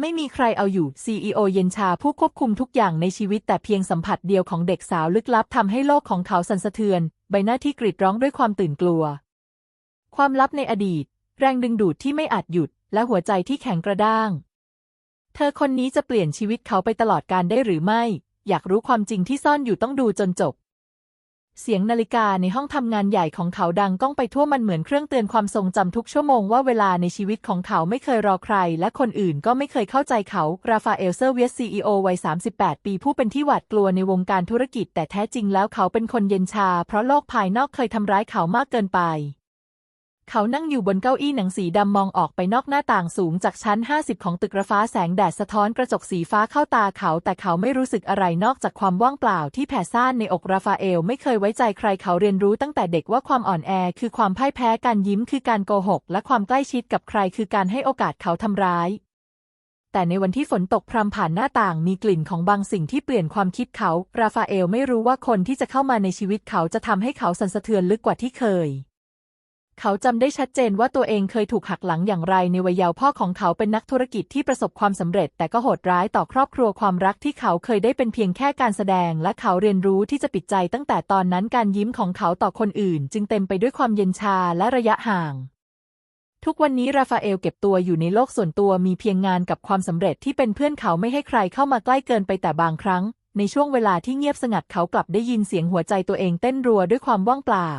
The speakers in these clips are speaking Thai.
ไม่มีใครเอาอยู่ CEO เย็นชาผู้ควบคุมทุกอย่างในชีวิตแต่เพียงสัมผัสเดียวของเด็กสาวลึกลับทำให้โลกของเขาสั่นสะเทือน ใบหน้าที่กรีดร้องด้วยความตื่นกลัว ความลับในอดีต แรงดึงดูดที่ไม่อาจหยุด และหัวใจที่แข็งกระด้าง เธอคนนี้จะเปลี่ยนชีวิตเขาไปตลอดการได้หรือไม่ อยากรู้ความจริงที่ซ่อนอยู่ต้องดูจนจบ เสียงนาฬิกาในห้องทำงานใหญ่ของเขาดังก้องไปทั่วมันเหมือนเครื่องเตือนความทรงจำทุกชั่วโมงว่าเวลาในชีวิตของเขาไม่เคยรอใคร และคนอื่นก็ไม่เคยเข้าใจเขา ราฟาเอลเซอร์เวสซีอวัย 38 ปีผู้เป็นที่หวาดกลัวในวงการธุรกิจ แต่แท้จริงแล้วเขาเป็นคนเย็นชา เพราะโลกภายนอกเคยทำร้ายเขามากเกินไป เขานั่งอยู่บนเก้าอี้หนังสีดำมองออกไปนอกหน้าต่างสูงจากชั้น 50 ของตึกระฟ้าแสงแดดสะท้อนกระจกสีฟ้าเข้าตาเขา แต่เขาไม่รู้สึกอะไรนอกจากความว่างเปล่าที่แผ่ซ่านในอกราฟาเอล ไม่เคยไว้ใจใครเขาเรียนรู้ตั้งแต่เด็กว่าความอ่อนแอ คือความพ่ายแพ้การยิ้มคือการโกหก และความใกล้ชิดกับใครคือการให้โอกาสเขาทำร้ายแต่ในวันที่ฝนตกพรำผ่านหน้าต่างมีกลิ่นของบางสิ่งที่เปลี่ยนความคิดเขา ราฟาเอลไม่รู้ว่าคนที่จะเข้ามาในชีวิตเขาจะทำให้เขาสั่นสะเทือนลึกกว่าที่เคย เขาจำได้ชัดเจนว่าตัวเองเคยถูกหักหลังอย่างไรในวัยเยาว์พ่อของเขาเป็นนักธุรกิจที่ประสบความสำเร็จ แต่ก็โหดร้ายต่อครอบครัวความรักที่เขาเคยได้เป็นเพียงแค่การแสดง และเขาเรียนรู้ที่จะปิดใจตั้งแต่ตอนนั้นการยิ้มของเขาต่อคนอื่น จึงเต็มไปด้วยความเย็นชาและระยะห่าง ทุกวันนี้ราฟาเอลเก็บตัวอยู่ในโลกส่วนตัวมีเพียงงานกับความสำเร็จที่เป็นเพื่อนเขาไม่ให้ใครเข้ามาใกล้เกินไปแต่บางครั้ง ในช่วงเวลาที่เงียบสงัดเขากลับได้ยินเสียงหัวใจตัวเองเต้นรัวด้วยความว่างเปล่า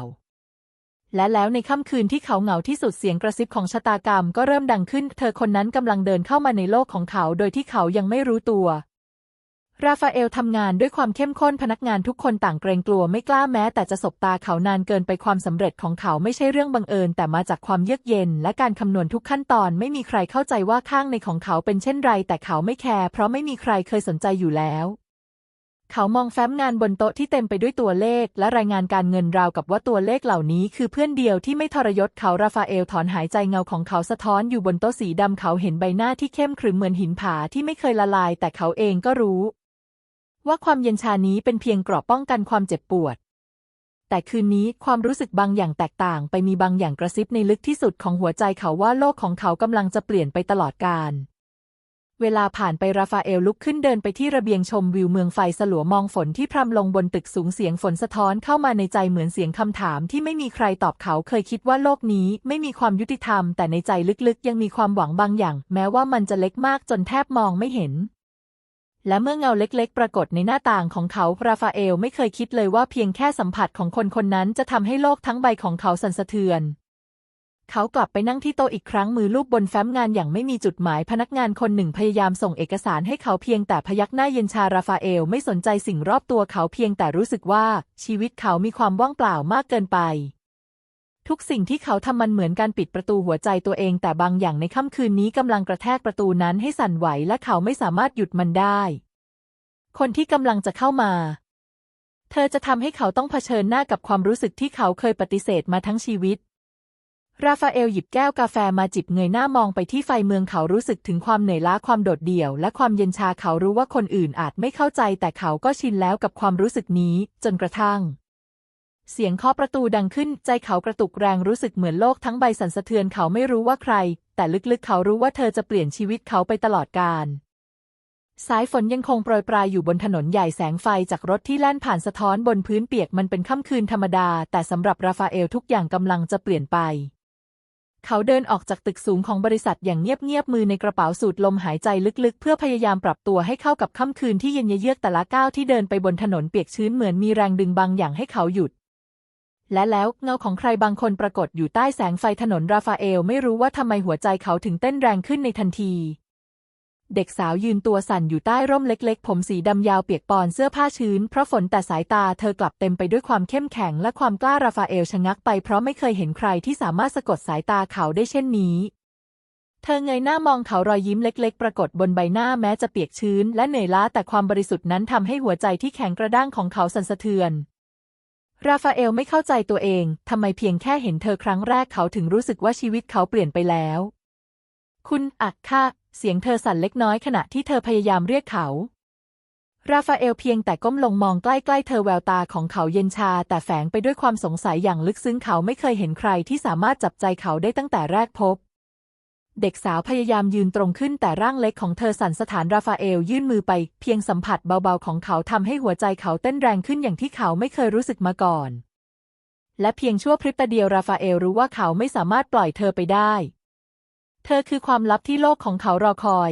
และแล้วในค่ำคืนที่เขาเหงาที่สุดเสียงกระซิบของชะตากรรมก็เริ่มดังขึ้น เธอคนนั้นกำลังเดินเข้ามาในโลกของเขาโดยที่เขายังไม่รู้ตัว ราฟาเอลทำงานด้วยความเข้มข้นพนักงานทุกคนต่างเกรงกลัวไม่กล้าแม้ แต่จะสบตาเขานานเกินไปความสำเร็จของเขาไม่ใช่เรื่องบังเอิญ แต่มาจากความเยือกเย็น และการคำนวณทุกขั้นตอนไม่มีใครเข้าใจว่าข้างในของเขาเป็นเช่นไร แต่เขาไม่แคร์เพราะไม่มีใครเคยสนใจอยู่แล้ว เขามองแฟ้มงานบนโต๊ะที่เต็มไปด้วยตัวเลข และรายงานการเงินราวกับว่าตัวเลขเหล่านี้คือเพื่อนเดียวที่ไม่ทรยศเขาราฟาเอลถอนหายใจเงาของเขาสะท้อนอยู่บนโต๊ะสีดำเขาเห็นใบหน้าที่เข้มขรึมเหมือนหินผาที่ไม่เคยละลาย แต่เขาเองก็รู้ ว่าความเย็นชานี้เป็นเพียงเกราะป้องกันความเจ็บปวด แต่คืนนี้ความรู้สึกบางอย่างแตกต่าง ไปมีบางอย่างกระซิบในลึกที่สุดของหัวใจเขาว่าโลกของเขากำลังจะเปลี่ยนไปตลอดกาล เวลาผ่านไปราฟาเอลลุกขึ้นเดินไปที่ระเบียงชมวิวเมืองไฟสลัวมองฝนที่พรำลงบนตึกสูงเสียงฝนสะท้อนเข้ามาในใจเหมือนเสียงคำถามที่ไม่มีใครตอบเขาเคยคิดว่าโลกนี้ไม่มีความยุติธรรม แต่ในใจลึกๆ ยังมีความหวังบางอย่าง แม้ว่ามันจะเล็กมากจนแทบมองไม่เห็น และเมื่อเงาเล็กๆ ปรากฏในหน้าต่างของเขาราฟาเอลไม่เคยคิดเลยว่าเพียงแค่สัมผัสของคนคนนั้นจะทำให้โลกทั้งใบของเขาสั่นสะเทือน เขากลับไปนั่งที่โต๊ะอีกครั้งมือลูบบนแฟ้มงานอย่างไม่มีจุดหมายพนักงานคนหนึ่งพยายามส่งเอกสารให้เขาเพียงแต่พยักหน้าเย็นชาราฟาเอลไม่สนใจสิ่งรอบตัวเขาเพียงแต่รู้สึกว่าชีวิตเขามีความว่างเปล่ามากเกินไป ทุกสิ่งที่เขาทำมันเหมือนการปิดประตูหัวใจตัวเองแต่บางอย่างในค่ำคืนนี้กำลังกระแทกประตูนั้นให้สั่นไหวและเขาไม่สามารถหยุดมันได้ คนที่กำลังจะเข้ามาเธอจะทำให้เขาต้องเผชิญหน้ากับความรู้สึกที่เขาเคยปฏิเสธมาทั้งชีวิต ราฟาเอลหยิบแก้วกาแฟมาจิบเงยหน้ามองไปที่ไฟเมืองเขารู้สึกถึงความเหนื่อยล้าความโดดเดี่ยว และความเย็นชาเขารู้ว่าคนอื่นอาจไม่เข้าใจแต่เขาก็ชินแล้วกับความรู้สึกนี้ จนกระทั่ง เสียงเคาะประตูดังขึ้น ใจเขากระตุกแรงรู้สึกเหมือนโลกทั้งใบสั่นสะเทือนเขาไม่รู้ว่าใคร แต่ลึกๆเขารู้ว่าเธอจะเปลี่ยนชีวิตเขาไปตลอดกาลสายฝนยังคงโปรยปลายอยู่บนถนนใหญ่แสงไฟจากรถที่แล่นผ่านสะท้อนบนพื้นเปียกมันเป็นค่ำคืนธรรมดา แต่สำหรับราฟาเอลทุกอย่างกำลังจะเปลี่ยนไป เขาเดินออกจากตึกสูงของบริษัทอย่างเงียบๆมือในกระเป๋าสูดลมหายใจลึกๆ เพื่อพยายามปรับตัวให้เข้ากับค่ำคืนที่เย็นเยือกแต่ละก้าวที่เดินไปบนถนนเปียกชื้นเหมือนมีแรงดึงบางอย่างให้เขาหยุด และแล้วเงาของใครบางคนปรากฏอยู่ใต้แสงไฟถนนราฟาเอลไม่รู้ว่าทำไมหัวใจเขาถึงเต้นแรงขึ้นในทันที เด็กสาวยืนตัวสั่นอยู่ใต้ร่มเล็กๆ ผมสีดำยาวเปียกปอนเสื้อผ้าชื้น เพราะฝนแต่สายตาเธอกลับเต็มไปด้วยความเข้มแข็งและความกล้าราฟาเอลชะงักไปเพราะไม่เคยเห็นใครที่สามารถสะกดสายตาเขาได้เช่นนี้ เธอเงยหน้ามองเขารอยยิ้มเล็กๆ ปรากฏบนใบหน้าแม้จะเปียกชื้น และเหนื่อยล้าแต่ความบริสุทธิ์นั้นทำให้หัวใจที่แข็งกระด้างของเขาสั่นสะเทือนราฟาเอลไม่เข้าใจตัวเอง ทำไมเพียงแค่เห็นเธอครั้งแรกเขาถึงรู้สึกว่าชีวิตเขาเปลี่ยนไปแล้ว คุณอักค่ะ เสียงเธอสั่นเล็กน้อยขณะที่เธอพยายามเรียกเขา ราฟาเอลเพียงแต่ก้มลงมองใกล้ๆ เธอแววตาของเขาเย็นชา แต่แฝงไปด้วยความสงสัยอย่างลึกซึ้งเขาไม่เคยเห็นใครที่สามารถจับใจเขาได้ตั้งแต่แรกพบ เด็กสาวพยายามยืนตรงขึ้นแต่ร่างเล็กของเธอสั่นสถานราฟาเอลยื่นมือไป เพียงสัมผัสเบาๆของเขาทำให้หัวใจเขาเต้นแรงขึ้นอย่างที่เขาไม่เคยรู้สึกมาก่อน และเพียงชั่วพริบตาเดียวราฟาเอลรู้ว่าเขาไม่สามารถปล่อยเธอไปได้ เธอคือความลับที่โลกของเขารอคอย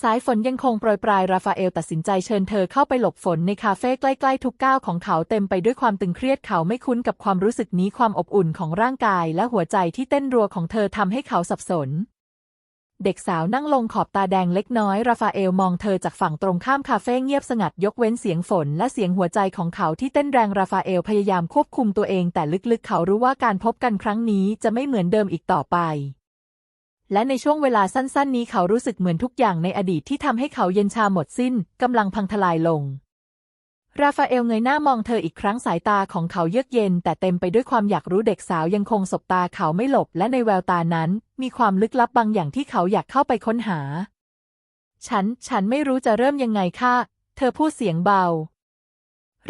สายฝนยังคงโปรยปลายราฟาเอลตัดสินใจเชิญเธอเข้าไปหลบฝนในคาเฟ่ใกล้ๆ ทุกก้าวของเขาเต็มไปด้วยความตึงเครียดเขาไม่คุ้นกับความรู้สึกนี้ความอบอุ่นของร่างกายและหัวใจที่เต้นรัวของเธอทำให้เขาสับสน เด็กสาวนั่งลงขอบตาแดงเล็กน้อยราฟาเอลมองเธอจากฝั่งตรงข้ามคาเฟ่เงียบสงัดยกเว้นเสียงฝนและเสียงหัวใจของเขาที่เต้นแรงราฟาเอลพยายามควบคุมตัวเองแต่ลึกๆ เขารู้ว่าการพบกันครั้งนี้จะไม่เหมือนเดิมอีกต่อไป และในช่วงเวลาสั้น ๆ นี้เขารู้สึกเหมือนทุกอย่างในอดีตที่ทำให้เขาเย็นชาหมดสิ้นกำลังพังทลายลง ราฟาเอลเงยหน้ามองเธออีกครั้งสายตาของเขาเยือกเย็น แต่เต็มไปด้วยความอยากรู้เด็กสาวยังคงสบตาเขาไม่หลบ และในแววตานั้น มีความลึกลับบางอย่างที่เขาอยากเข้าไปค้นหา ฉัน ฉันไม่รู้จะเริ่มยังไงค่ะ เธอพูดเสียงเบา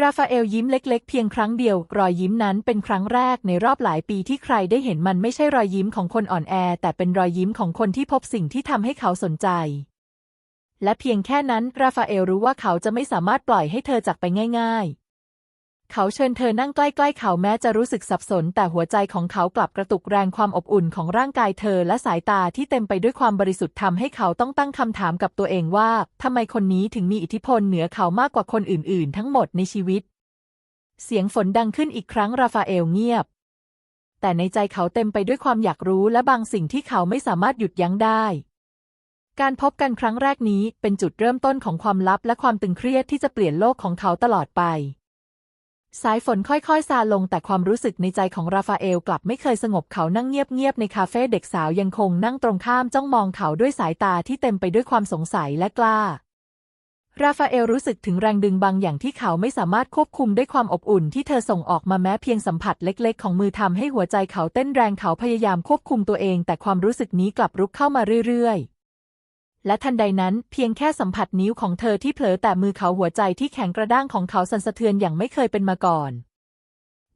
ราฟาเอลยิ้มเล็ก ๆ เพียงครั้งเดียว รอยยิ้มนั้นเป็นครั้งแรกในรอบหลายปีที่ใครได้เห็นมันไม่ใช่รอยยิ้มของคนอ่อนแอ แต่เป็นรอยยิ้มของคนที่พบสิ่งที่ทำให้เขาสนใจ และเพียงแค่นั้น ราฟาเอลรู้ว่าเขาจะไม่สามารถปล่อยให้เธอจากไปง่าย ๆ เขาเชิญเธอนั่งใกล้ๆเขาแม้จะรู้สึกสับสน แต่หัวใจของเขากลับกระตุกแรงความอบอุ่นของร่างกายเธอและสายตาที่เต็มไปด้วยความบริสุทธิ์ทำให้เขาต้องตั้งคำถามกับตัวเองว่าทำไมคนนี้ถึงมีอิทธิพลเหนือเขามากกว่าคนอื่นๆ ทั้งหมดในชีวิต เสียงฝนดังขึ้นอีกครั้งราฟาเอลเงียบ แต่ในใจเขาเต็มไปด้วยความอยากรู้และบางสิ่งที่เขาไม่สามารถหยุดยั้งได้การพบกันครั้งแรกนี้เป็นจุดเริ่มต้นของความลับและความตึงเครียดที่จะเปลี่ยนโลกของเขาตลอดไป สายฝนค่อยๆ ซาลงแต่ความรู้สึกในใจของราฟาเอลกลับไม่เคยสงบเขานั่งเงียบๆ ในคาเฟ่เด็กสาวยังคงนั่งตรงข้ามจ้องมองเขาด้วยสายตาที่เต็มไปด้วยความสงสัยและกล้า ราฟาเอลรู้สึกถึงแรงดึงบางอย่างที่เขาไม่สามารถควบคุมได้ความอบอุ่นที่เธอส่งออกมาแม้เพียงสัมผัสเล็กๆ ของมือทำให้หัวใจเขาเต้นแรงเขาพยายามควบคุมตัวเอง แต่ความรู้สึกนี้กลับรุกเข้ามาเรื่อยๆ และทันใดนั้นเพียงแค่สัมผัสนิ้วของเธอที่เผลอแต่มือเขาหัวใจที่แข็งกระด้างของเขาสั่นสะเทือนอย่างไม่เคยเป็นมาก่อน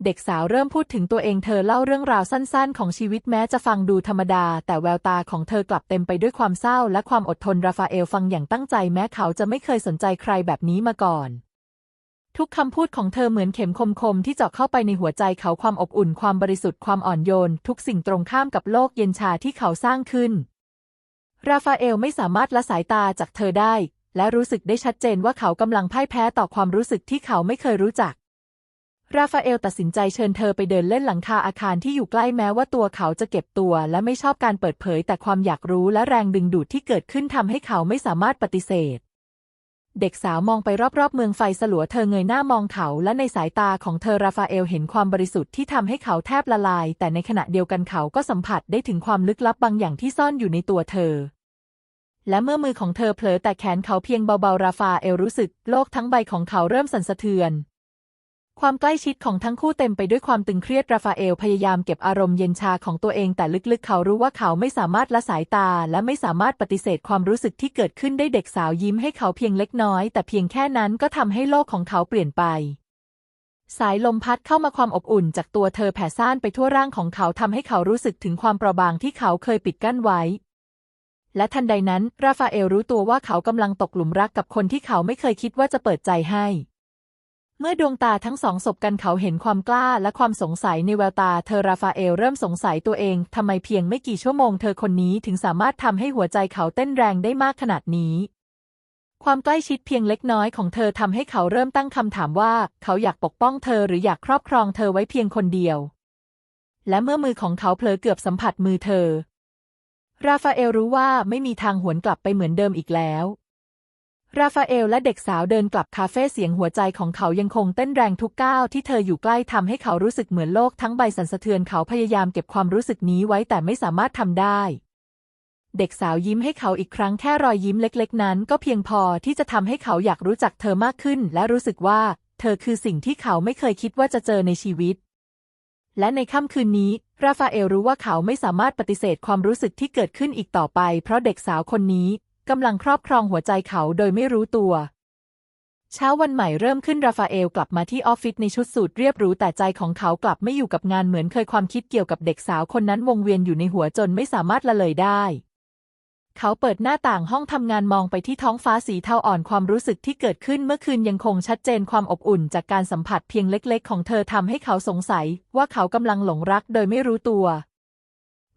เด็กสาวเริ่มพูดถึงตัวเองเธอเล่าเรื่องราวสั้นๆ ของชีวิตแม้จะฟังดูธรรมดา แต่แววตาของเธอกลับเต็มไปด้วยความเศร้าและความอดทนราฟาเอลฟังอย่างตั้งใจแม้เขาจะไม่เคยสนใจใครแบบนี้มาก่อนทุกคำพูดของเธอเหมือนเข็มคมๆที่เจาะเข้าไปในหัวใจเขาความอบอุ่นความบริสุทธิ์ความอ่อนโยน ทุกสิ่งตรงข้ามกับโลกเย็นชาที่เขาสร้างขึ้น ราฟาเอลไม่สามารถละสายตาจากเธอได้ และรู้สึกได้ชัดเจนว่าเขากำลังพ่ายแพ้ต่อความรู้สึกที่เขาไม่เคยรู้จัก ราฟาเอลตัดสินใจเชิญเธอไปเดินเล่นหลังคาอาคารที่อยู่ใกล้แม้ว่าตัวเขาจะเก็บตัว และไม่ชอบการเปิดเผย แต่ความอยากรู้และแรงดึงดูดที่เกิดขึ้นทำให้เขาไม่สามารถปฏิเสธ เด็กสาวมองไปรอบๆ เมืองไฟสลัวเธอเงยหน้ามองเขาและในสายตาของเธอราฟาเอลเห็นความบริสุทธิ์ที่ทำให้เขาแทบละลาย แต่ในขณะเดียวกันเขาก็สัมผัสได้ถึงความลึกลับบางอย่างที่ซ่อนอยู่ในตัวเธอ และเมื่อมือของเธอเผลอแต่แขนเขาเพียงเบาๆ ราฟาเอลรู้สึกโลกทั้งใบของเขาเริ่มสั่นสะเทือน ความใกล้ชิดของทั้งคู่เต็มไปด้วยความตึงเครียดราฟาเอลพยายามเก็บอารมณ์เย็นชาของตัวเองแต่ลึกๆ เขารู้ว่าเขาไม่สามารถละสายตา และไม่สามารถปฏิเสธความรู้สึกที่เกิดขึ้นได้เด็กสาวยิ้มให้เขาเพียงเล็กน้อย แต่เพียงแค่นั้นก็ทำให้โลกของเขาเปลี่ยนไปสายลมพัดเข้ามาความอบอุ่นจากตัวเธอแผ่ซ่านไปทั่วร่างของเขาทำให้เขารู้สึกถึงความเปราะบางที่เขาเคยปิดกั้นไว้ และทันใดนั้น ราฟาเอลรู้ตัวว่าเขากำลังตกหลุมรักกับคนที่เขาไม่เคยคิดว่าจะเปิดใจให้ เมื่อดวงตาทั้งสองสบกันเขาเห็นความกล้าและความสงสัยในแววตา เธอราฟาเอลเริ่มสงสัยตัวเองทำไมเพียงไม่กี่ชั่วโมงเธอคนนี้ถึงสามารถทำให้หัวใจเขาเต้นแรงได้มากขนาดนี้ความใกล้ชิดเพียงเล็กน้อยของเธอทำให้เขาเริ่มตั้งคำถามว่า เขาอยากปกป้องเธอหรืออยากครอบครองเธอไว้เพียงคนเดียว และเมื่อมือของเขาเผลอเกือบสัมผัสมือเธอ ราฟาเอลรู้ว่าไม่มีทางหวนกลับไปเหมือนเดิมอีกแล้ว ราฟาเอลและเด็กสาวเดินกลับคาเฟ่เสียงหัวใจของเขายังคงเต้นแรงทุกก้าวที่เธออยู่ใกล้ทำให้เขารู้สึกเหมือนโลกทั้งใบสั่นสะเทือนเขาพยายามเก็บความรู้สึกนี้ไว้แต่ไม่สามารถทำได้ เด็กสาวยิ้มให้เขาอีกครั้งแค่รอยยิ้มเล็ก ๆ นั้น ก็เพียงพอที่จะทำให้เขาอยากรู้จักเธอมากขึ้น และรู้สึกว่า เธอคือสิ่งที่เขาไม่เคยคิดว่าจะเจอในชีวิต และในค่ำคืนนี้ ราฟาเอลรู้ว่าเขาไม่สามารถปฏิเสธความรู้สึกที่เกิดขึ้นอีกต่อไป เพราะเด็กสาวคนนี้กำลังครอบครองหัวใจเขาโดยไม่รู้ตัว เช้าวันใหม่เริ่มขึ้นราฟาเอลกลับมาที่ออฟฟิศในชุดสูทเรียบหรูแต่ใจของเขากลับไม่อยู่กับงานเหมือนเคยความคิดเกี่ยวกับเด็กสาวคนนั้นวงเวียนอยู่ในหัวจนไม่สามารถละเลยได้ เขาเปิดหน้าต่างห้องทำงานมองไปที่ท้องฟ้าสีเทาอ่อนความรู้สึกที่เกิดขึ้นเมื่อคืนยังคงชัดเจนความอบอุ่นจากการสัมผัสเพียงเล็ก ๆ ของเธอทำให้เขาสงสัย ว่าเขากำลังหลงรักโดยไม่รู้ตัว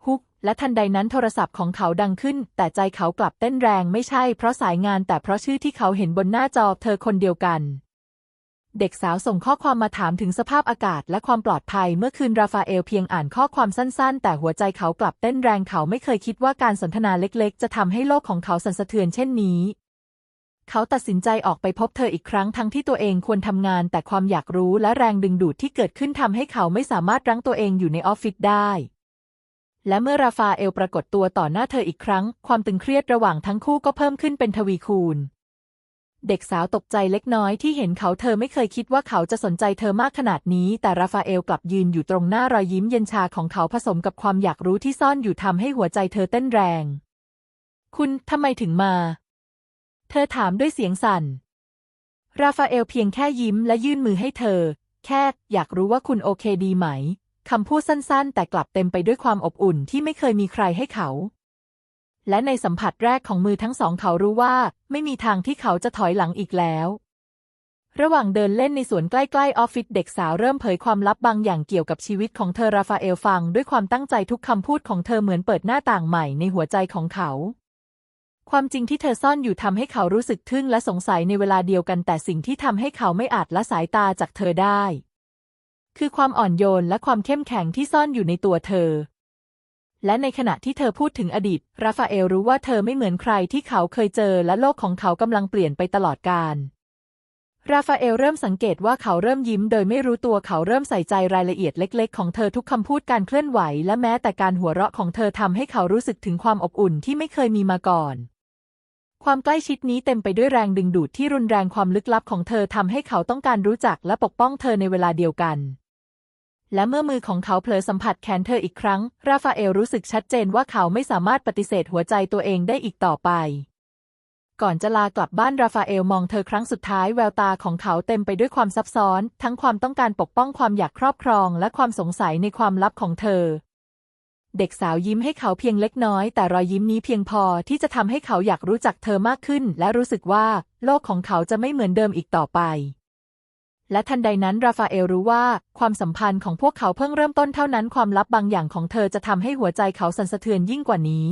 ฮุก และทันใดนั้นโทรศัพท์ของเขาดังขึ้น แต่ใจเขากลับเต้นแรงไม่ใช่เพราะสายงานแต่เพราะชื่อที่เขาเห็นบนหน้าจอเธอคนเดียวกัน เด็กสาวส่งข้อความมาถามถึงสภาพอากาศและความปลอดภัยเมื่อคืนราฟาเอลเพียงอ่านข้อความสั้นๆ แต่หัวใจเขากลับเต้นแรงเขาไม่เคยคิดว่าการสนทนาเล็กๆ จะทำให้โลกของเขาสั่นสะเทือนเช่นนี้เขาตัดสินใจออกไปพบเธออีกครั้งทั้งที่ตัวเองควรทำงาน แต่ความอยากรู้และแรงดึงดูดที่เกิดขึ้นทำให้เขาไม่สามารถรั้งตัวเองอยู่ในออฟฟิศได้ และเมื่อราฟาเอลปรากฏตัวต่อหน้าเธออีกครั้ง ความตึงเครียดระหว่างทั้งคู่ก็เพิ่มขึ้นเป็นทวีคูณ เด็กสาวตกใจเล็กน้อยที่เห็นเขาเธอไม่เคยคิดว่าเขาจะสนใจเธอมากขนาดนี้ แต่ราฟาเอลกลับยืนอยู่ตรงหน้ารอยยิ้มเย็นชาของเขาผสมกับความอยากรู้ที่ซ่อนอยู่ทำให้หัวใจเธอเต้นแรง คุณทำไมถึงมา เธอถามด้วยเสียงสั่น ราฟาเอลเพียงแค่ยิ้มและยื่นมือให้เธอ แค่อยากรู้ว่าคุณโอเคดีไหมคำพูดสั้นๆ แต่กลับเต็มไปด้วยความอบอุ่นที่ไม่เคยมีใครให้เขา และในสัมผัสแรกของมือทั้งสองเขารู้ว่า ไม่มีทางที่เขาจะถอยหลังอีกแล้ว ระหว่างเดินเล่นในสวนใกล้ๆออฟฟิศเด็กสาวเริ่มเผยความลับบางอย่างเกี่ยวกับชีวิตของเธอราฟาเอลฟังด้วยความตั้งใจทุกคำพูดของเธอเหมือนเปิดหน้าต่างใหม่ในหัวใจของเขา ความจริงที่เธอซ่อนอยู่ทำให้เขารู้สึกทึ่งและสงสัยในเวลาเดียวกันแต่สิ่งที่ทำให้เขาไม่อาจละสายตาจากเธอได้ คือความอ่อนโยนและความเข้มแข็งที่ซ่อนอยู่ในตัวเธอ และในขณะที่เธอพูดถึงอดีต ราฟาเอลรู้ว่าเธอไม่เหมือนใครที่เขาเคยเจอและโลกของเขากำลังเปลี่ยนไปตลอดกาลราฟาเอลเริ่มสังเกตว่าเขาเริ่มยิ้มโดยไม่รู้ตัวเขาเริ่มใส่ใจรายละเอียดเล็ก ๆ ของเธอทุกคำพูดการเคลื่อนไหว และแม้แต่การหัวเราะของเธอทำให้เขารู้สึกถึงความอบอุ่นที่ไม่เคยมีมาก่อน ความใกล้ชิดนี้เต็มไปด้วยแรงดึงดูดที่รุนแรงความลึกลับของเธอทำให้เขาต้องการรู้จักและปกป้องเธอในเวลาเดียวกัน และเมื่อมือของเขาเผลอสัมผัสแขนเธออีกครั้ง ราฟาเอลรู้สึกชัดเจนว่าเขาไม่สามารถปฏิเสธหัวใจตัวเองได้อีกต่อไป ก่อนจะลากลับบ้านราฟาเอลมองเธอครั้งสุดท้ายแววตาของเขาเต็มไปด้วยความซับซ้อน ทั้งความต้องการปกป้องความอยากครอบครอง และความสงสัยในความลับของเธอ เด็กสาวยิ้มให้เขาเพียงเล็กน้อย แต่รอยยิ้มนี้เพียงพอที่จะทำให้เขาอยากรู้จักเธอมากขึ้น และรู้สึกว่า โลกของเขาจะไม่เหมือนเดิมอีกต่อไป และทันใดนั้นราฟาเอลรู้ว่า ความสัมพันธ์ของพวกเขาเพิ่งเริ่มต้นเท่านั้นความลับบางอย่างของเธอจะทำให้หัวใจเขาสั่นสะเทือนยิ่งกว่านี้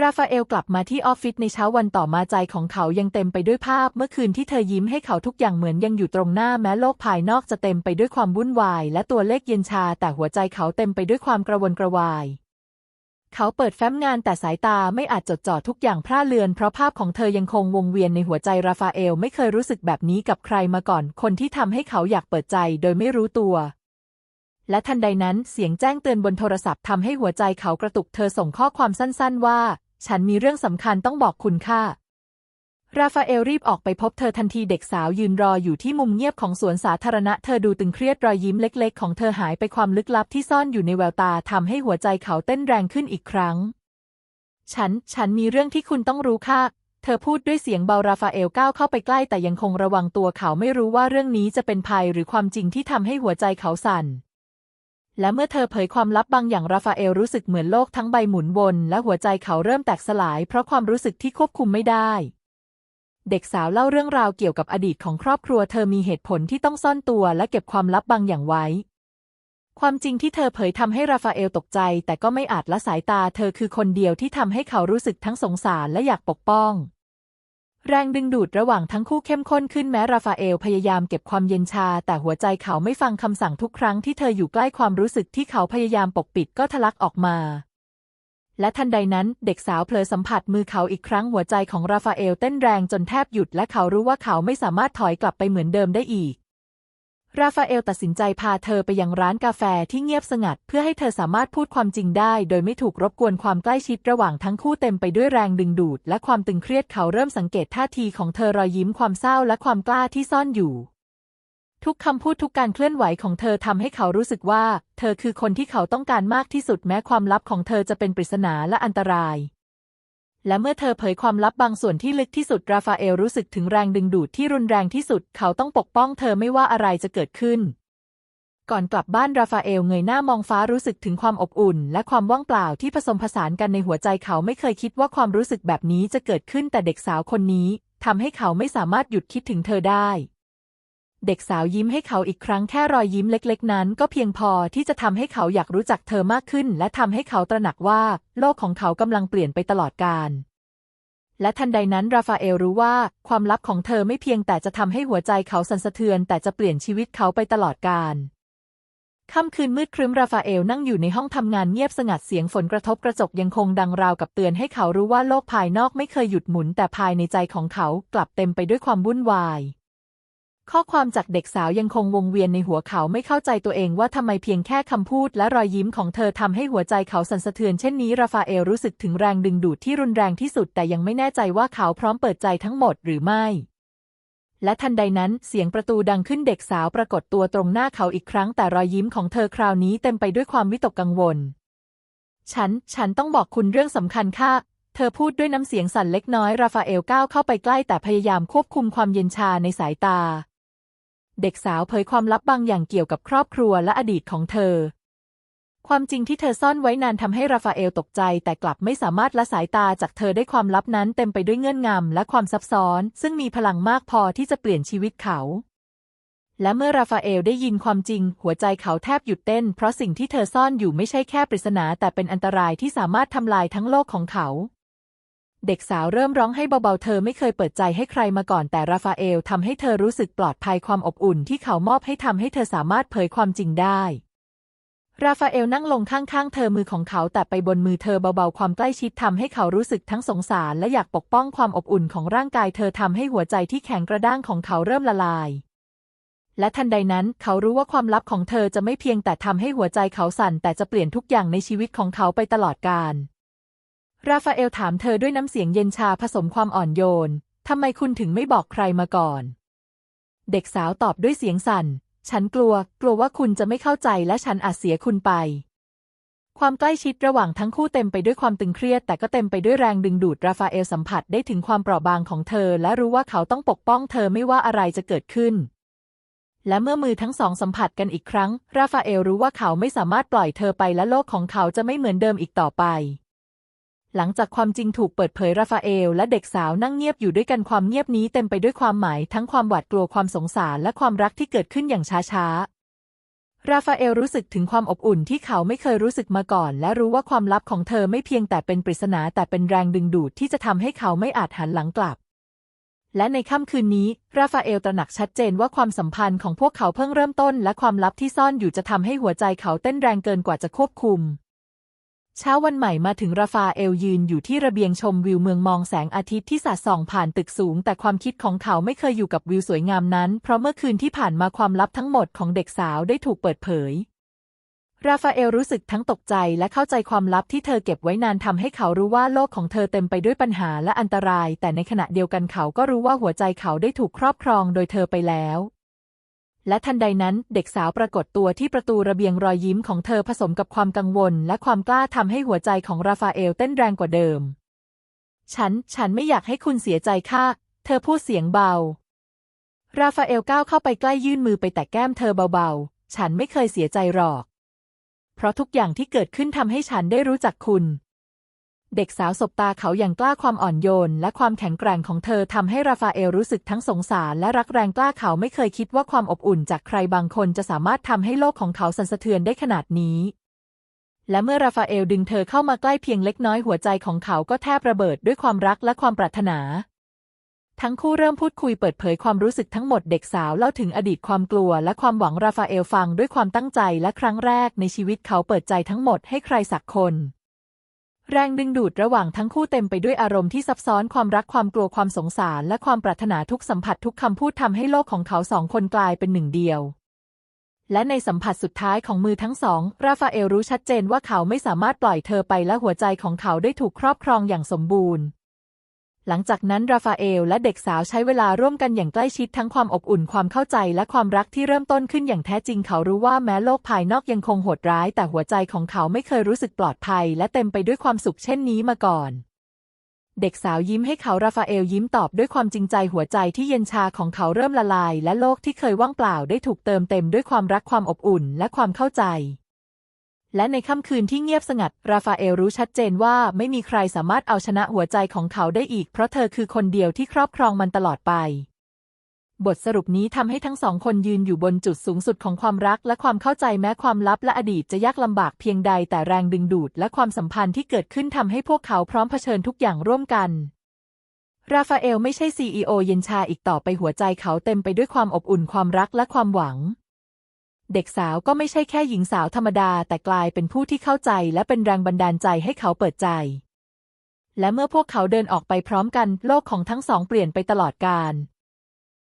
ราฟาเอลกลับมาที่ออฟฟิศในเช้าวันต่อมาใจของเขายังเต็มไปด้วยภาพ เมื่อคืนที่เธอยิ้มให้เขาทุกอย่างเหมือนยังอยู่ตรงหน้าแม้โลกภายนอกจะเต็มไปด้วยความวุ่นวาย และตัวเลขเย็นชา แต่หัวใจเขาเต็มไปด้วยความกระวนกระวาย เขาเปิดแฟ้มงานแต่สายตาไม่อาจจดจ่อทุกอย่างพร่าเลือน เพราะภาพของเธอยังคงวงเวียนในหัวใจราฟาเอลไม่เคยรู้สึกแบบนี้กับใครมาก่อน คนที่ทำให้เขาอยากเปิดใจโดยไม่รู้ตัว และทันใดนั้นเสียงแจ้งเตือนบนโทรศัพท์ทำให้หัวใจเขากระตุกเธอส่งข้อความสั้นๆว่า ฉันมีเรื่องสำคัญต้องบอกคุณค่ะ ราฟาเอลรีบออกไปพบเธอทันทีเด็กสาวยืนรออยู่ที่มุมเงียบของสวนสาธารณะเธอดูตึงเครียดรอยยิ้มเล็ก ๆ ของเธอหายไปความลึกลับที่ซ่อนอยู่ในแววตาทำให้หัวใจเขาเต้นแรงขึ้นอีกครั้ง ฉัน ฉันมีเรื่องที่คุณต้องรู้ค่ะ เธอพูดด้วยเสียงเบาราฟาเอลก้าวเข้าไปใกล้แต่ยังคงระวังตัวเขาไม่รู้ว่าเรื่องนี้จะเป็นภัยหรือความจริงที่ทำให้หัวใจเขาสั่นและเมื่อเธอเผยความลับบางอย่างราฟาเอลรู้สึกเหมือนโลกทั้งใบหมุนวน และหัวใจเขาเริ่มแตกสลายเพราะความรู้สึกที่ควบคุมไม่ได้ เด็กสาวเล่าเรื่องราวเกี่ยวกับอดีตของครอบครัวเธอมีเหตุผลที่ต้องซ่อนตัวและเก็บความลับบางอย่างไว้ ความจริงที่เธอเผยทำให้ราฟาเอลตกใจ แต่ก็ไม่อาจละสายตาเธอคือคนเดียวที่ทำให้เขารู้สึกทั้งสงสารและอยากปกป้อง แรงดึงดูดระหว่างทั้งคู่เข้มข้นขึ้นแม้ราฟาเอลพยายามเก็บความเย็นชา แต่หัวใจเขาไม่ฟังคำสั่งทุกครั้งที่เธออยู่ใกล้ความรู้สึกที่เขาพยายามปกปิดก็ทะลักออกมา และทันใดนั้นเด็กสาวเผลอสัมผัสมือเขาอีกครั้งหัวใจของราฟาเอลเต้นแรงจนแทบหยุดและเขารู้ว่าเขาไม่สามารถถอยกลับไปเหมือนเดิมได้อีก ราฟาเอลตัดสินใจพาเธอไปยังร้านกาแฟที่เงียบสงัด เพื่อให้เธอสามารถพูดความจริงได้ โดยไม่ถูกรบกวนความใกล้ชิดระหว่างทั้งคู่เต็มไปด้วยแรงดึงดูด และความตึงเครียดเขาเริ่มสังเกตท่าทีของเธอรอยยิ้มความเศร้าและความกล้าที่ซ่อนอยู่ ทุกคำพูดทุกการเคลื่อนไหวของเธอทำให้เขารู้สึกว่า เธอคือคนที่เขาต้องการมากที่สุดแม้ความลับของเธอจะเป็นปริศนาและอันตราย และเมื่อเธอเผยความลับบางส่วนที่ลึกที่สุดราฟาเอลรู้สึกถึงแรงดึงดูดที่รุนแรงที่สุด เขาต้องปกป้องเธอไม่ว่าอะไรจะเกิดขึ้น ก่อนกลับบ้านราฟาเอลเงยหน้ามองฟ้ารู้สึกถึงความอบอุ่น และความว่างเปล่าที่ผสมผสานกันในหัวใจเขาไม่เคยคิดว่าความรู้สึกแบบนี้จะเกิดขึ้นแต่เด็กสาวคนนี้ทำให้เขาไม่สามารถหยุดคิดถึงเธอได้ เด็กสาวยิ้มให้เขาอีกครั้งแค่รอยยิ้มเล็กๆ นั้น ก็เพียงพอที่จะทำให้เขาอยากรู้จักเธอมากขึ้น และทำให้เขาตระหนักว่า โลกของเขากำลังเปลี่ยนไปตลอดกาลและทันใดนั้นราฟาเอลรู้ว่าความลับของเธอไม่เพียงแต่จะทำให้หัวใจเขาสั่นสะเทือน แต่จะเปลี่ยนชีวิตเขาไปตลอดกาลค่ำคืนมืดครึ้มราฟาเอลนั่งอยู่ในห้องทำงานเงียบสงัดเสียงฝนกระทบกระจกยังคงดังราวกับเตือนให้เขารู้ว่าโลกภายนอกไม่เคยหยุดหมุนแต่ภายในใจของเขากลับเต็มไปด้วยความวุ่นวาย ข้อความจากเด็กสาวยังคงวงเวียนในหัวเขาไม่เข้าใจตัวเองว่าทำไมเพียงแค่คำพูดและรอยยิ้มของเธอทำให้หัวใจเขาสั่นสะเทือนเช่นนี้ราฟาเอลรู้สึกถึงแรงดึงดูดที่รุนแรงที่สุดแต่ยังไม่แน่ใจว่าเขาพร้อมเปิดใจทั้งหมดหรือไม่ และทันใดนั้นเสียงประตูดังขึ้นเด็กสาวปรากฏตัวตรงหน้าเขาอีกครั้งแต่รอยยิ้มของเธอคราวนี้เต็มไปด้วยความวิตกกังวล ฉัน ฉันต้องบอกคุณเรื่องสำคัญค่ะเธอพูดด้วยน้ำเสียงสั่นเล็กน้อยราฟาเอลก้าวเข้าไปใกล้แต่พยายามควบคุมความเย็นชาในสายตา เด็กสาวเผยความลับบางอย่างเกี่ยวกับครอบครัวและอดีตของเธอ ความจริงที่เธอซ่อนไว้นานทำให้ราฟาเอลตกใจ แต่กลับไม่สามารถละสายตาจากเธอได้ความลับนั้นเต็มไปด้วยเงื่อนงำและความซับซ้อน ซึ่งมีพลังมากพอที่จะเปลี่ยนชีวิตเขา และเมื่อราฟาเอลได้ยินความจริง หัวใจเขาแทบหยุดเต้น เพราะสิ่งที่เธอซ่อนอยู่ไม่ใช่แค่ปริศนาแต่เป็นอันตรายที่สามารถทำลายทั้งโลกของเขา เด็กสาวเริ่มร้องให้เบาๆ เธอไม่เคยเปิดใจให้ใครมาก่อนแต่ราฟาเอลทำให้เธอรู้สึกปลอดภัยความอบอุ่นที่เขามอบให้ทำให้เธอสามารถเผยความจริงได้ ราฟาเอลนั่งลงข้างๆ เธอมือของเขาแต่ไปบนมือเธอเบาๆ ความใกล้ชิดทำให้เขารู้สึกทั้งสงสารและอยากปกป้องความอบอุ่นของร่างกายเธอทำให้หัวใจที่แข็งกระด้างของเขาเริ่มละลาย และทันใดนั้นเขารู้ว่าความลับของเธอจะไม่เพียงแต่ทำให้หัวใจเขาสั่นแต่จะเปลี่ยนทุกอย่างในชีวิตของเขาไปตลอดกาล ราฟาเอลถามเธอด้วยน้ำเสียงเย็นชาผสมความอ่อนโยน ทำไมคุณถึงไม่บอกใครมาก่อน เด็กสาวตอบด้วยเสียงสั่น ฉันกลัว กลัวว่าคุณจะไม่เข้าใจและฉันอาจเสียคุณไป ความใกล้ชิดระหว่างทั้งคู่เต็มไปด้วยความตึงเครียด แต่ก็เต็มไปด้วยแรงดึงดูด ราฟาเอลสัมผัสได้ถึงความเปราะบางของเธอ และรู้ว่าเขาต้องปกป้องเธอไม่ว่าอะไรจะเกิดขึ้น และเมื่อมือทั้งสองสัมผัสกันอีกครั้ง ราฟาเอลรู้ว่าเขาไม่สามารถปล่อยเธอไปและโลกของเขาจะไม่เหมือนเดิมอีกต่อไป หลังจากความจริงถูกเปิดเผยราฟาเอลและเด็กสาวนั่งเงียบอยู่ด้วยกันความเงียบนี้เต็มไปด้วยความหมายทั้งความหวาดกลัวความสงสารและความรักที่เกิดขึ้นอย่างช้าๆ ราฟาเอลรู้สึกถึงความอบอุ่นที่เขาไม่เคยรู้สึกมาก่อน และรู้ว่าความลับของเธอไม่เพียงแต่เป็นปริศนาแต่เป็นแรงดึงดูดที่จะทำให้เขาไม่อาจหันหลังกลับ และในค่ำคืนนี้ ราฟาเอลตระหนักชัดเจนว่าความสัมพันธ์ของพวกเขาเพิ่งเริ่มต้น และความลับที่ซ่อนอยู่จะทำให้หัวใจเขาเต้นแรงเกินกว่าจะควบคุม เช้าวันใหม่มาถึงราฟาเอลยืนอยู่ที่ระเบียงชมวิวเมืองมองแสงอาทิตย์ที่สาดส่องผ่านตึกสูง แต่ความคิดของเขาไม่เคยอยู่กับวิวสวยงามนั้น เพราะเมื่อคืนที่ผ่านมาความลับทั้งหมดของเด็กสาวได้ถูกเปิดเผย ราฟาเอลรู้สึกทั้งตกใจและเข้าใจความลับที่เธอเก็บไว้นานทำให้เขารู้ว่าโลกของเธอเต็มไปด้วยปัญหาและอันตราย แต่ในขณะเดียวกันเขาก็รู้ว่าหัวใจเขาได้ถูกครอบครองโดยเธอไปแล้ว และทันใดนั้นเด็กสาวปรากฏตัวที่ประตูระเบียงรอยยิ้มของเธอผสมกับความกังวล และความกล้าทำให้หัวใจของราฟาเอลเต้นแรงกว่าเดิม ฉัน ฉันไม่อยากให้คุณเสียใจค่ะ เธอพูดเสียงเบา ราฟาเอลก้าวเข้าไปใกล้ยื่นมือไปแตะแก้มเธอเบาๆ ฉันไม่เคยเสียใจหรอก เพราะทุกอย่างที่เกิดขึ้นทำให้ฉันได้รู้จักคุณ เด็กสาวสบตาเขาอย่างกล้าความอ่อนโยน และความแข็งแกร่งของเธอทำให้ราฟาเอลรู้สึกทั้งสงสารและรักแรงกล้าเขาไม่เคยคิดว่าความอบอุ่นจากใครบางคนจะสามารถทำให้โลกของเขาสั่นสะเทือนได้ขนาดนี้ และเมื่อราฟาเอลดึงเธอเข้ามาใกล้เพียงเล็กน้อยหัวใจของเขาก็แทบระเบิดด้วยความรักและความปรารถนา ทั้งคู่เริ่มพูดคุยเปิดเผยความรู้สึกทั้งหมดเด็กสาวเล่าถึงอดีตความกลัว และความหวังราฟาเอลฟังด้วยความตั้งใจและครั้งแรกในชีวิตเขาเปิดใจทั้งหมดให้ใครสักคน แรงดึงดูดระหว่างทั้งคู่เต็มไปด้วยอารมณ์ที่ซับซ้อนความรักความกลัวความสงสาร และความปรารถนาทุกสัมผัสทุกคำพูดทำให้โลกของเขาสองคนกลายเป็นหนึ่งเดียว และในสัมผัสสุดท้ายของมือทั้งสอง ราฟาเอลรู้ชัดเจนว่าเขาไม่สามารถปล่อยเธอไปและหัวใจของเขาได้ถูกครอบครองอย่างสมบูรณ์ หลังจากนั้นราฟาเอลและเด็กสาวใช้เวลาร่วมกันอย่างใกล้ชิดทั้งความอบอุ่นความเข้าใจและความรักที่เริ่มต้นขึ้นอย่างแท้จริงเขารู้ว่าแม้โลกภายนอกยังคงโหดร้าย แต่หัวใจของเขาไม่เคยรู้สึกปลอดภัย และเต็มไปด้วยความสุขเช่นนี้มาก่อน เด็กสาวยิ้มให้เขาราฟาเอลยิ้มตอบด้วยความจริงใจหัวใจที่เย็นชาของเขาเริ่มละลาย และโลกที่เคยว่างเปล่าได้ถูกเติมเต็มด้วยความรักความอบอุ่นและความเข้าใจ และในค่ำคืนที่เงียบสงัด ราฟาเอลรู้ชัดเจนว่าไม่มีใครสามารถเอาชนะหัวใจของเขาได้อีก เพราะเธอคือคนเดียวที่ครอบครองมันตลอดไป บทสรุปนี้ทำให้ทั้งสองคนยืนอยู่บนจุดสูงสุดของความรักและความเข้าใจแม้ความลับและอดีตจะยากลำบากเพียงใดแต่แรงดึงดูดและความสัมพันธ์ที่เกิดขึ้นทำให้พวกเขาพร้อมเผชิญทุกอย่างร่วมกันราฟาเอลไม่ใช่ซีอเย็นชาอีกต่อไปหัวใจเขาเต็มไปด้วยความอบอุ่นความรักและความหวัง เด็กสาวก็ไม่ใช่แค่หญิงสาวธรรมดา แต่กลายเป็นผู้ที่เข้าใจและเป็นแรงบันดาลใจให้เขาเปิดใจ และเมื่อพวกเขาเดินออกไปพร้อมกัน โลกของทั้งสองเปลี่ยนไปตลอดกาล